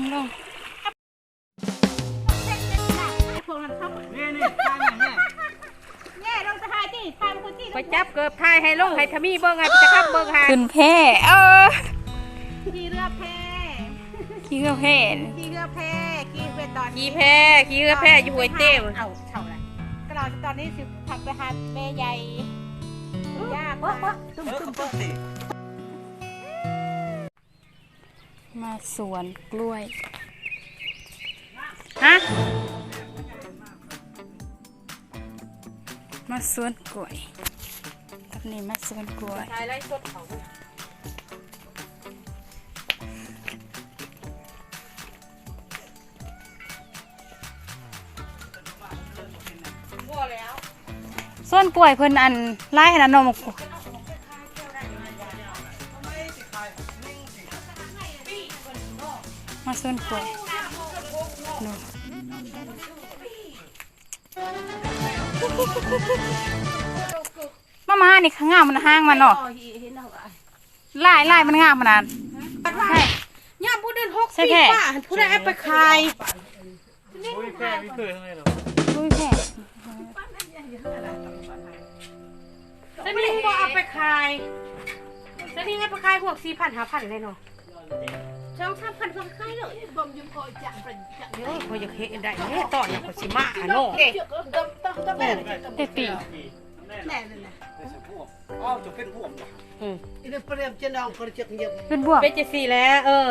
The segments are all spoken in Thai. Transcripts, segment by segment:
งลงพวกนั้นเข้านี่นี่ทางอย่างนี้แย่ลงสะพายที่ทางคนที่ไปจับเกือบทายให้ลงให้ทมีเบิ่งให้ไปจะขับเบิ่งหาขึ้นแพเออขี่เรือแพขี้ก็แพขี่เรือแพขี่ไปตอนขี่แพ้ขี่เรือแพ้อยู่ห้วยเต้มเอาเท่าไหร่ก็เราตอนนี้สิทำไปหาแม่ใหญ่ยากมากตุ้มตุ้มตุ้ม มาสวนกล้วย ฮะ มาสวนกล้วยตอนนี้มาสวนกล้วยทายไล่สดเขาสวนกล้วยเพิ่นอันไล่ขนาดนม มาสวนกล้วยนู่นมามานี่ข้างงามมันห้างมันเนาะไล่ไล่มันงามขนาดใช่ย่าพูดเดินหกใช่ปีแค่กว่าพูดได้เอาไปขายอุ้ยแค่ไม่เคยทำไมหรอลุยแพร่แต่นี่บ่เอาไปขายแต่นี่ให้ไปขายพวกสี่พันห้าพันเลยเนาะ สองสามพันก็ขายเลยบ่มยุ่งพอจังเป็นจังเฮ้ยพอจะเฮ็ดได้แน่ตอนนี้ก็สิมาเนาะเด็ดปีแน่เลยนะอ้าวจะเป็นห่วงอืม ini perem cenang kerjak nyep เป็นบวกเป็นจังซี่แหล้ว เออ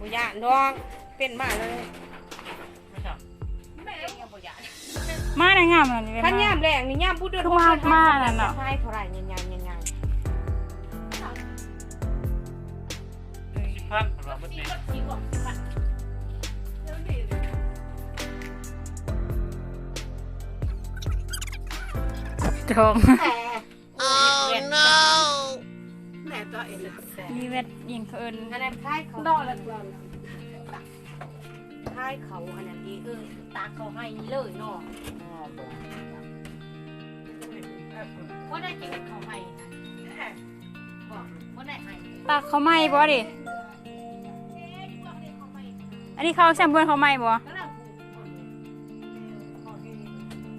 บ่ยานน้องเป็นมาเลยมาในงามมันนี่คันยามแรงนี่ยามพูดเดินคือมามานั่นเนาะขายเท่าไหร่ยังยั ทอง แม่ตัวเองเลยมีเวทยิงเขาเอินอันนั้นคล้ายเขาดอกละดอกคล้ายเขาอันนั้นดีเออตากเขาให้เลยเนาะว่าได้จิตเขาให้บอกว่าได้ให้ตาเขาไหม้บ่ดิ อันนี้เขาแซมเบิลเขาไหม้บ่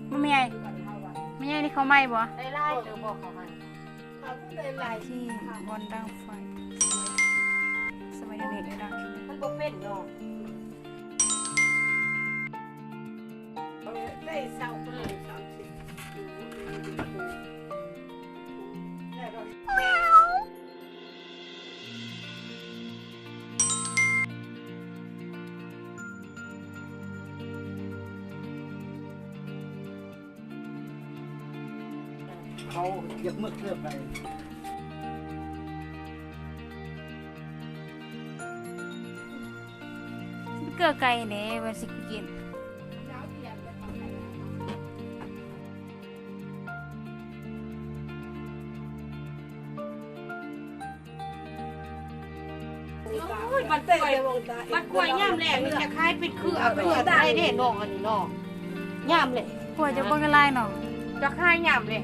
ไม่มีไง ไม่ใช่นี่เขาไหม้บ่ได้ไล่เธอบอกเขาให้ที่บอลดังไฟสมัยเด็กๆเลยนะมันบ่เป็นเนาะได้เศร้าก็เลยสามสิ เขาเหยียบมือเคลือบไปเกลือไก่เนี่ยวันสิกินมันกล้วยมันกล้วยย่ามแรงนี่จะคล้ายเป็นคือเอาคือได้เด้เนาะอันนี้เนาะย่ามเลยกลัวจะเบิ่งกันไล่เนาะจะคล้ายย่ามเลย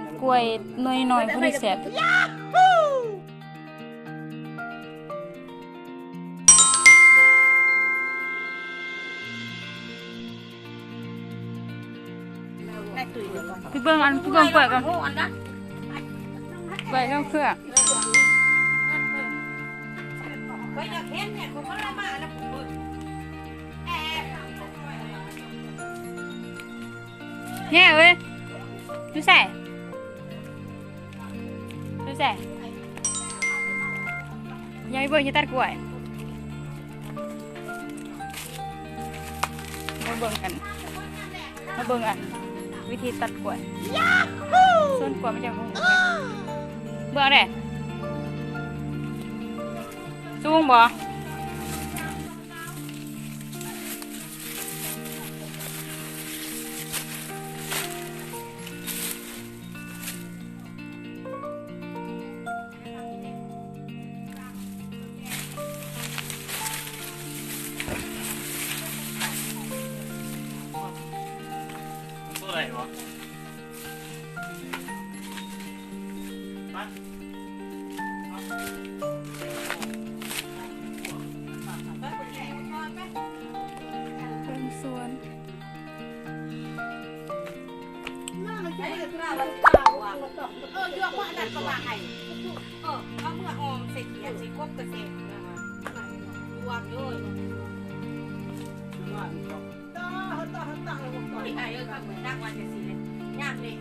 นคือเป็นคืออาหารกล้วยกล้วยตีบมันเขาต้นกล้วยน้อยๆผู้ที่แสบได้ตุยเลยก่อนพี่เบิ่งอันพี่เบิ่งกล้วยกันโอ้อันนะกล้วยต้องเครื่องไปอยากเห็นเนี่ยผมก็ละมาแล้วผมเปิดแอบเนี่ยเว้ยดูใส่ ดูใส่ยังไม่เบิ่งจะตัดกล้วยมาเบิ่งกันมาเบิ่งอันวิธีตัดกล้วยส่วนกล้วยมันจะคงเบิ่งเด้สูงบ่ เออเลือกว่าอันนั้นก็ว่าให้เออเอาเมื่อออมใส่เขียนใส่กบกระเซ็นนะคะรวมด้วยไม่ไอ้เออก็เหมือนนักวันจะสิเลยยากเลย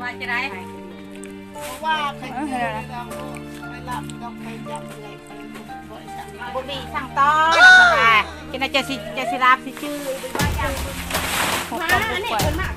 ว่าจะได้เพราะว่าใครเจอต้องไปรับต้องไปจับอะไรไปบ่อยสั่งบุรีสั่งต้อนค่ะกินจะสิจะสิรับสิชื่อหกมาต้นอันกนี้ล้วยคนมาก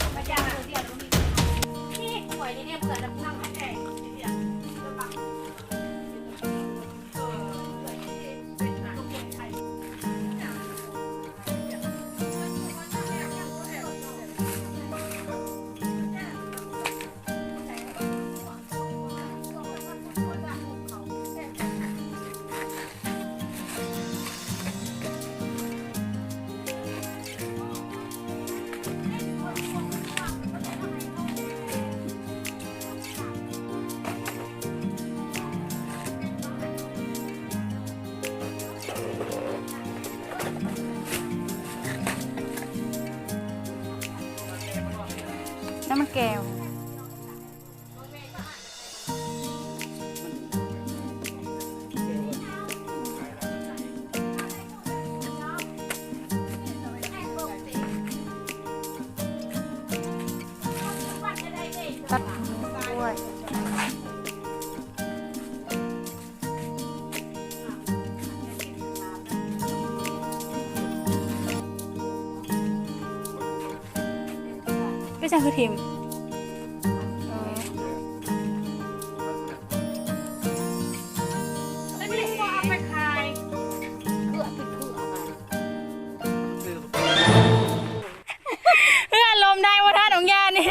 มันแก้ว ก็ช่างคือทีมเออแล้วนี่ก็เอาไปขายเพื่อเป็นเพื่อมาเพื่อนลมได้ว่าท่านของยานี่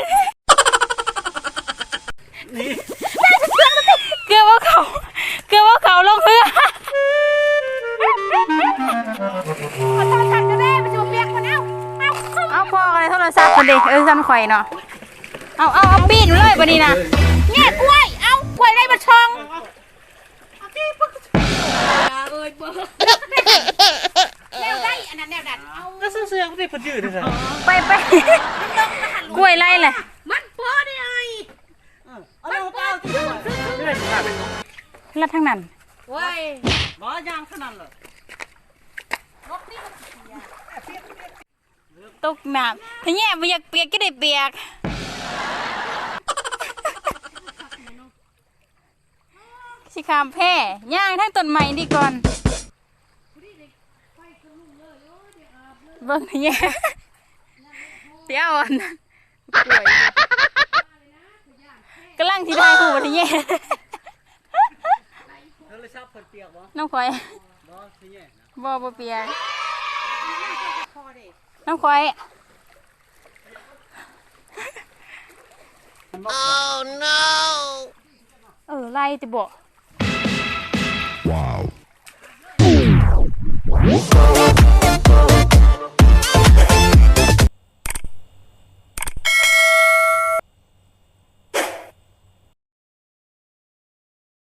นี่ เด็กเออซันข่อยเนาะเอาเอาเอาปีนเลยวันนี้นะเนี่ยกล้วย เอากล้วยได้มาชองเอาที่ปึกเอ้ยเบิร์แนวได้อันนั้นแนวดัดเอาก็เสื้อๆก็ได้พอยืดเลยสิไปไปกล้วยไล่แหละมันเปิดได้ไงเอาเราเปล่าที่ไม่ได้ขาดเลยลัดทั้งนั้นเว้ยบ่ยางขนาดเลย ตกน้ำถ้าแง่ไม่อยากเปียกก็ได้เปียกสิขามแพ้ย่างทั้งต้นใหม่ดีก่อนเบิ่งนี่แง่เดี๋ยวอ่อนกล้วยกำลังที่ได้หูที่แง่แล้วเลยชอบคนเปียกบ่น้องควายบ่สิแย่นะบ่บ่เปียก น้องควาย oh no เออไล่ติบ่ว้าว